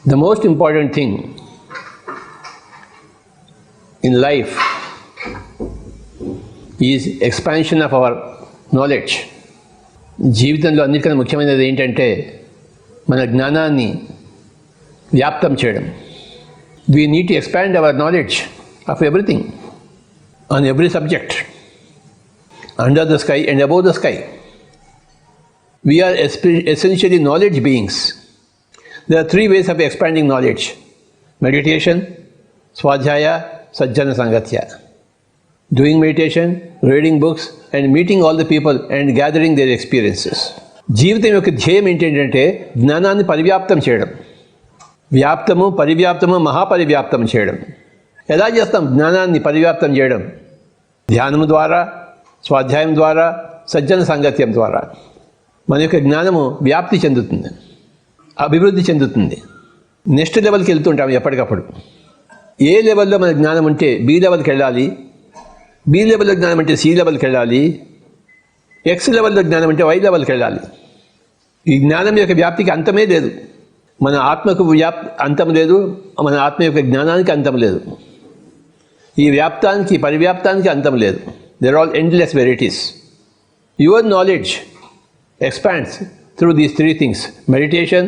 The most important thing in life is expansion of our knowledge. జీవితంలో అన్నిటికన్నా ముఖ్యమైనది ఏంటంటే మన జ్ఞానాన్ని వ్యాప్తం చేయడం we need to expand our knowledge of everything on every subject under the sky and above the sky we are espe- essentially knowledge beings. There are three ways of expanding knowledge meditation, swadhyaya, sajjana sangatya. Doing meditation, reading books, and meeting all the people and gathering their experiences. జీవితం యొక్క ధ్యేయం ఏంటంటే జ్ఞానాన్ని పరివ్యాప్తం చేయడం వ్యాప్తము పరివ్యాప్తము మహాపరివ్యాప్తం చేయడం ఎలా చేస్తాం జ్ఞానాన్ని పరివ్యాప్తం చేయడం ధ్యానము ద్వారా స్వాధ్యాయం ద్వారా సజ్జన సాంగత్యం ద్వారా మన యొక్క జ్ఞానము వ్యాప్తి చెందుతుంది అభివృద్ధి చెందుతుంది. నెక్స్ట్ లెవెల్కి వెళ్తుంటాం ఎప్పటికప్పుడు. ఏ లెవెల్లో మన జ్ఞానం ఉంటే బి లెవెల్కి వెళ్ళాలి బి లెవెల్లో జ్ఞానం అంటే సి లెవెల్కి వెళ్ళాలి ఎక్స్ లెవెల్లో జ్ఞానం అంటే వై లెవెల్కి వెళ్ళాలి. ఈ జ్ఞానం యొక్క వ్యాప్తికి అంతమే లేదు. మన ఆత్మకు వ్యాప్ అంతం లేదు మన ఆత్మ యొక్క జ్ఞానానికి అంతం లేదు. ఈ వ్యాప్తానికి పరివ్యాప్తానికి అంతం లేదు. They're all endless varieties your knowledge expands through these three things meditation,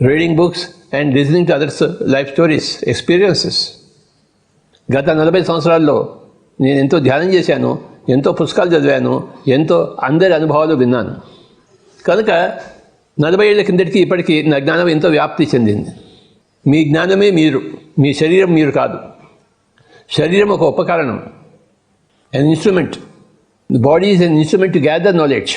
reading books, and listening to others life stories experiences గత నలభై సంవత్సరాల్లో నేను ఎంతో ధ్యానం చేశాను ఎంతో పుస్తకాలు చదివాను ఎంతో అందరి అనుభవాలు విన్నాను కనుక నలభై ఏళ్ళ కిందటికి ఇప్పటికీ నా జ్ఞానం ఎంతో వ్యాప్తి చెందింది మీ జ్ఞానమే మీరు మీ శరీరం మీరు కాదు శరీరం ఒక ఉపకరణం an instrument body is an instrument to gather knowledge